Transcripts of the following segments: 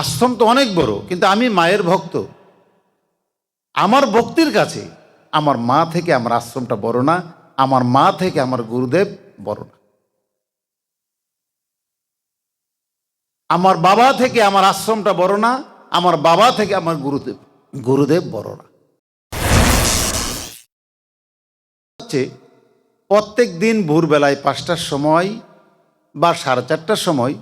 আশ্রম তো অনেক বড়, কিন্তু আমি মায়ের ভক্ত। আমার ভক্তির কাছে আমার মা থেকে আমার আশ্রমটা বড় না, আমার মা থেকে আমার গুরুদেব বড় না। আমার বাবা থেকে আমার আশ্রমটা বড় না, আমার বাবা থেকে আমার গুরুদেব গুরুদেব বড় না। হচ্ছে প্রত্যেক দিন ভোরবেলায় পাঁচটার সময় বা সাড়ে চারটার সময়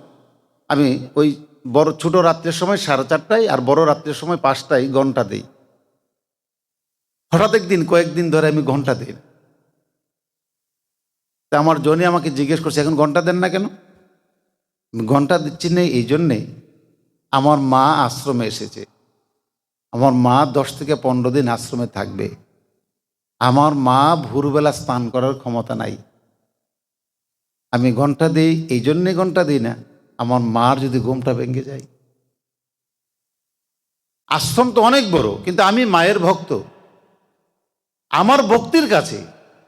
আমি ওই বড় ছোট রাত্রের সময় সাড়ে চারটায় আর বড় রাত্রের সময় পাঁচটায় ঘণ্টা দিই। হঠাৎ একদিন, কয়েকদিন ধরে আমি ঘণ্টা দিই তা আমার জনি আমাকে জিজ্ঞেস করছে, এখন ঘণ্টা দেন না কেন? ঘণ্টা দিচ্ছি না এই জন্যে আমার মা আশ্রমে এসেছে। আমার মা দশ থেকে পনেরো দিন আশ্রমে থাকবে। আমার মা ভোরবেলা স্নান করার ক্ষমতা নাই। আমি ঘণ্টা দিই, এই জন্যে ঘণ্টা দিই না। আমার মার যদি ঘুমটা ভেঙে যায়। আশ্রম তো অনেক বড়, কিন্তু আমি মায়ের ভক্ত। আমার ভক্তির কাছে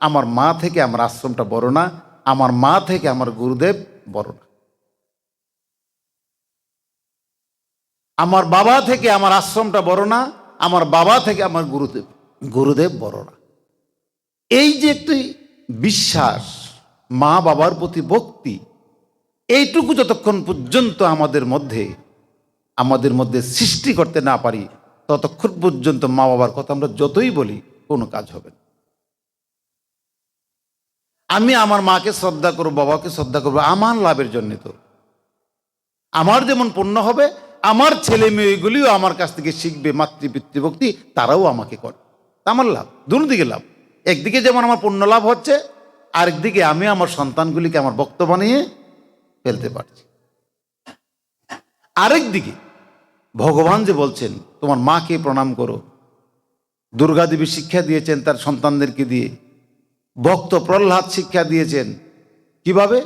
আমার মা থেকে আমার আশ্রমটা বড় না, আমার মা থেকে আমার গুরুদেব বড় না। আমার বাবা থেকে আমার আশ্রমটা বড় না, আমার বাবা থেকে আমার গুরুদেব গুরুদেব বড় না। এই যে একটি বিশ্বাস মা বাবার প্রতি ভক্তি এইটুকু যতক্ষণ পর্যন্ত আমাদের মধ্যে আমাদের মধ্যে সৃষ্টি করতে না পারি, ততক্ষণ পর্যন্ত মা বাবার কথা আমরা যতই বলি, কোনো কাজ হবে না। আমি আমার মাকে শ্রদ্ধা করব, বাবাকে শ্রদ্ধা করব, আমার লাভের জন্য তো। আমার যেমন পূর্ণ হবে, আমার ছেলে মেয়েগুলিও আমার কাছ থেকে শিখবে মাতৃপিতৃভক্তি তারাও আমাকে করে। আমার লাভ দুদিকে লাভ। একদিকে যেমন আমার পূর্ণ লাভ হচ্ছে, আরেকদিকে আমি আমার সন্তানগুলিকে, আমার বক্ত বানিয়ে ফেলতে পারছি। আরেক দিকে ভগবান যে বলছেন, তোমার মাকে প্রণাম করো। দুর্গা দেবী শিক্ষা দিয়েছেন তার সন্তানদেরকে দিয়ে। ভক্ত প্রহ্লাদ শিক্ষা দিয়েছেন। কীভাবে?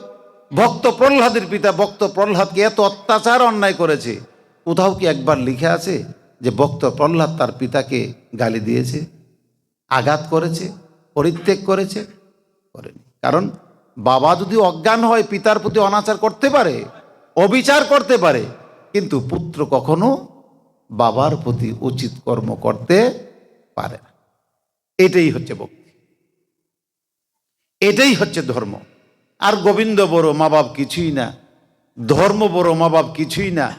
ভক্ত প্রহ্লাদের পিতা ভক্ত প্রহ্লাদকে এত অত্যাচার অন্যায় করেছে। কোথাও কি একবার লিখে আছে যে ভক্ত প্রহ্লাদ তার পিতাকে গালি দিয়েছে, আঘাত করেছে, পরিত্যাগ করেছে? করেনি। কারণ বাবা যদি অজ্ঞান হয়, পিতার প্রতি অনাচার করতে পারে, অবিচার করতে পারে, কিন্তু পুত্র কখনো বাবার প্রতি উচিত কর্ম করতে পারে না। এটাই হচ্ছে ভক্তি। এটাই হচ্ছে ধর্ম। আর গোবিন্দ বড়, মা বাপ কিছুই না। ধর্ম বড়, মা বাপ কিছুই না।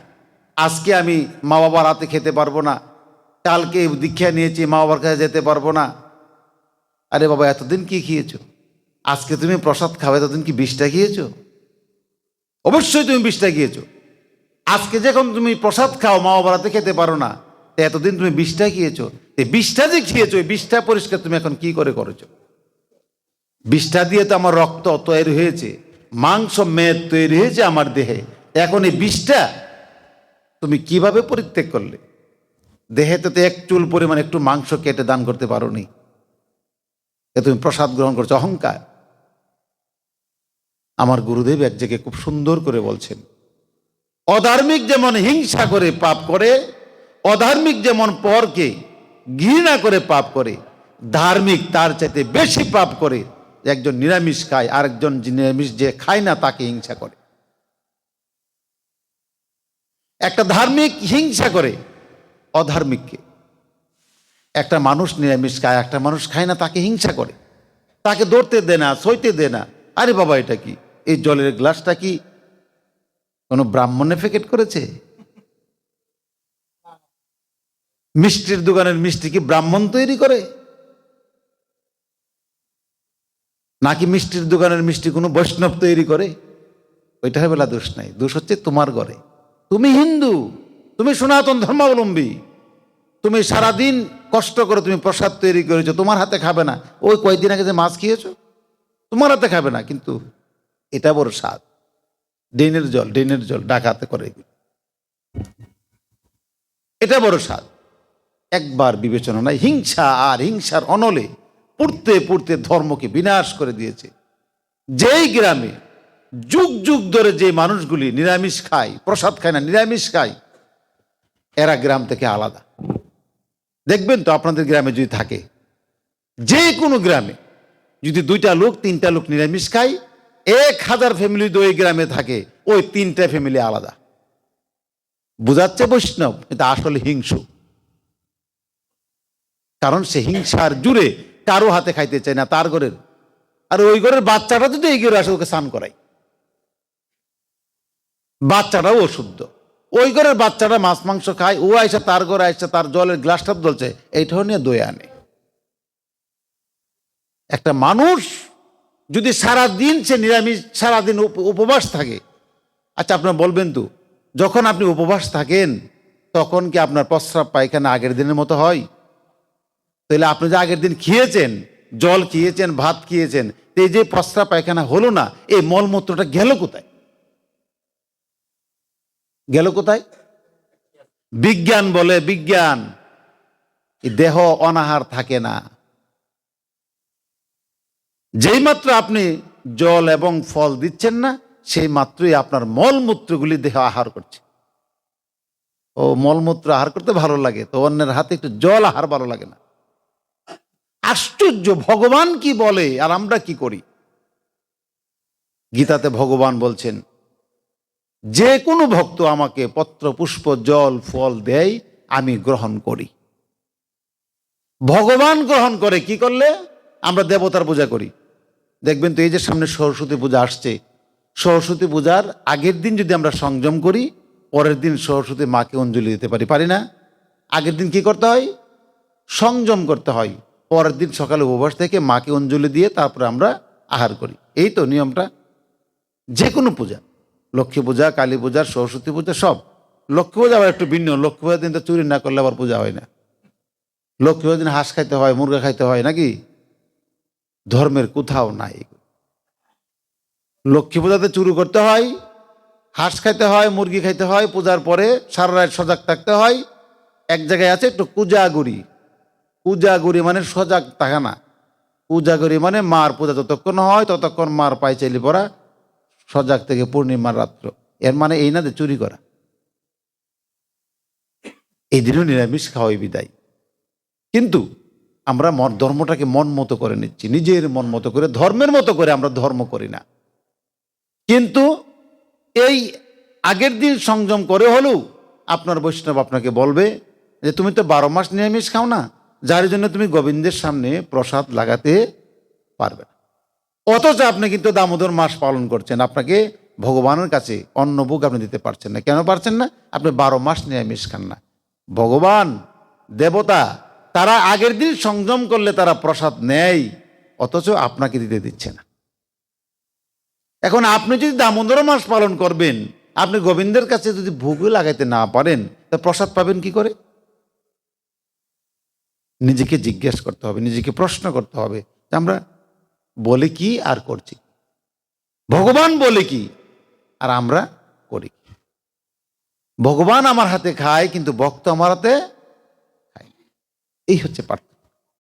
আজকে আমি মা বাবার হাতে খেতে পারব না। কালকে দীক্ষা নিয়েছি, মা বাবার কাছে যেতে পারব না। আরে বাবা, এতদিন কি খেয়েছো? আজকে তুমি প্রসাদ খাবে, এতদিন কি বিষটা খেয়েছো? অবশ্যই তুমি বিষটা খেয়েছো। আজকে যখন তুমি প্রসাদ খাও, মা বাবার হাতে খেতে পারো না এতদিন তুমি বিষটা খেয়েছো। এই বিষটা যে খেয়েছো, এই বিষটা পরিষ্কার তুমি এখন কি করে করেছ? বিষটা দিয়ে তো আমার রক্ত তৈরি হয়েছে, মাংস মেদ তৈরি হয়েছে আমার দেহে। এখন এই বিষটা তুমি কীভাবে পরিত্যাগ করলে? দেহে তো এক চুল পরিমাণ একটু মাংস কেটে দান করতে পারোনি। এ তুমি প্রসাদ গ্রহণ করছ, অহংকার। আমার গুরুদেব এক জায়গায় খুব সুন্দর করে বলছেন, অধার্মিক যেমন হিংসা করে পাপ করে, অধার্মিক যেমন পরকে ঘৃণা করে পাপ করে, ধার্মিক তার চাইতে বেশি পাপ করে। একজন নিরামিষ খায়, আরেকজন নিরামিষ যে খায় না তাকে হিংসা করে। একটা ধার্মিক হিংসা করে অধার্মিককে। একটা মানুষ নিরামিষ খায়, একটা মানুষ খায় না তাকে হিংসা করে। তাকে দৌড়তে দে না, সইতে দে না। আরে বাবা, এটা কি? এই জলের গ্লাসটা কি কোনো ব্রাহ্মণে ফেকেট করেছে? মিষ্টির দোকানের মিষ্টি কি ব্রাহ্মণ তৈরি করে? নাকি মিষ্টির দোকানের মিষ্টি কোনো বৈষ্ণব তৈরি করে? ওইটা বেলা দোষ নাই। দোষ হচ্ছে তোমার ঘরে। তুমি হিন্দু, তুমি সনাতন ধর্মাবলম্বী, তুমি সারাদিন কষ্ট করে তুমি প্রসাদ তৈরি করেছ, তোমার হাতে খাবে না। ওই কয়েকদিন আগে যে মাছ খেয়েছো? তোমার হাতে খাবে না, কিন্তু এটা বড় স্বাদ। ড্রেনের জল ড্রেনের জল, ডাকাতে করে। এটা বড় স্বাদ। একবার বিবেচনা নাই হিংসা আর হিংসার অনলে পড়তে পড়তে ধর্মকে বিনাশ করে দিয়েছে। যেই গ্রামে যুগ যুগ ধরে যে মানুষগুলি নিরামিষ খায়, প্রসাদ খায় না, নিরামিষ খায়, এরা গ্রাম থেকে আলাদা। দেখবেন তো আপনাদের গ্রামে যদি থাকে, যে কোনো গ্রামে যদি দুইটা লোক, তিনটা লোক নিরামিষ খায় এক হাজার ফ্যামিলি যদি ওই গ্রামে থাকে, ওই তিনটা ফ্যামিলি আলাদা। বুঝাচ্ছে বৈষ্ণব কিন্তু আসলে হিংসু। কারণ সে হিংসার জুড়ে কারও হাতে খাইতে চায় না, তার ঘরের। আর ওই ঘরের বাচ্চাটা যদি এই ঘরে আসে, ওকে স্নান করাই বাচ্চাটাও অশুদ্ধ। ওই ঘরের বাচ্চাটা মাছ, মাংস খায়, ও আইসা তার ঘরে আইসা তার জলের গ্লাসটা জ্বলছে, এইটাও নিয়ে দই আনে একটা মানুষ যদি সারা দিন সে নিরামিষ, সারাদিন উপ- উপবাস থাকে আচ্ছা আপনার বলবেন তো, যখন আপনি উপবাস থাকেন, তখন কি আপনার প্রস্রাব পায়খানা আগের দিনের মতো হয়? তাহলে আপনি যে আগের দিন খেয়েছেন, জল খেয়েছেন, ভাত খেয়েছেন এই যে প্রস্রাব পায়খানা হলো না, এই মলমূত্রটা গেল কোথায়? গেল কোথায়? বিজ্ঞান বলে, বিজ্ঞান। দেহ অনাহার থাকে না। যেই মাত্র আপনি জল এবং ফল দিচ্ছেন না, সেই মাত্রই আপনার মলমূত্রগুলি দেহ আহার করছে। ও মলমূত্র আহার করতে ভালো লাগে, তো অন্যের হাতে একটু জল আহার ভালো লাগে না। আশ্চর্য, ভগবান কি বলে আর আমরা কি করি? গীতাতে ভগবান বলছেন, যে কোনো ভক্ত আমাকে পত্র, পুষ্প, জল, ফল দেয়, আমি গ্রহণ করি। ভগবান গ্রহণ করে কি করলে? আমরা দেবতার পূজা করি। দেখবেন তো এই যে সামনে সরস্বতী পূজা আসছে, সরস্বতী পূজার আগের দিন যদি আমরা সংযম করি, পরের দিন সরস্বতী মাকে অঞ্জলি দিতে পারি পারি না? আগের দিন কি করতে হয়? সংযম করতে হয়। পরের দিন সকালে উপবাস থেকে মাকে অঞ্জলি দিয়ে তারপরে আমরা আহার করি। এই তো নিয়মটা। যে কোনো পূজা, লক্ষ্মী পূজা, কালী পূজা, সরস্বতী পূজা, সব। লক্ষ্মী পূজা আবার একটু ভিন্ন। লক্ষ্মী পূজার দিন তো চুরি না করলে আবার পূজা হয় না। লক্ষ্মী পূজার দিন হাঁস খাইতে হয়, মুরগা খাইতে হয় নাকি? ধর্মের কোথাও নাই। লক্ষ্মী পূজাতে চুরি করতে হয়, হাঁস খাইতে হয়, মুরগি খাইতে হয়, পূজার পরে সারা রাত সজাগ থাকতে হয়। এক জায়গায় আছে একটু কুজাগুড়ি। কুজাগুড়ি মানে সজাগ থাকা না। কুজাগুড়ি মানে মার পূজা যতক্ষণ হয়, ততক্ষণ মার পাইচাইলি পড়া সজাগ থেকে পূর্ণিমার রাত্র। এর মানে এই না যে চুরি করা। এই দিনও নিরামিষ খাওয়াই বিদায়। কিন্তু আমরা ধর্মটাকে মন মতো করে নিচ্ছি, নিজের মন মতো করে, ধর্মের মতো করে আমরা ধর্ম করি না। কিন্তু এই আগের দিন সংযম করে হলেও আপনার বৈষ্ণব আপনাকে বলবে যে, তুমি তো বারো মাস নিরামিষ খাও না, যার জন্য তুমি গোবিন্দের সামনে প্রসাদ লাগাতে পারবে না। অথচ আপনি কিন্তু দামোদর মাস পালন করছেন, আপনাকে ভগবানের কাছে অন্নভোগ আপনি দিতে পারছেন না। কেন পারছেন না? আপনি বারো মাস নিরামিষ খান না। ভগবান, দেবতা তারা আগের দিন সংযম করলে তারা প্রসাদ নেয়, অথচ আপনাকে দিতে দিচ্ছে না। এখন আপনি যদি দামোদর মাস পালন করবেন, আপনি গোবিন্দের কাছে যদি ভোগ লাগাইতে না পারেন, তা প্রসাদ পাবেন কি করে? নিজেকে জিজ্ঞেস করতে হবে, নিজেকে প্রশ্ন করতে হবে আমরা বলে কি আর করছি? ভগবান বলে কি আর আমরা করি ভগবান আমার হাতে খায়, কিন্তু ভক্ত আমার হাতে। এই হচ্ছে পার্থক্য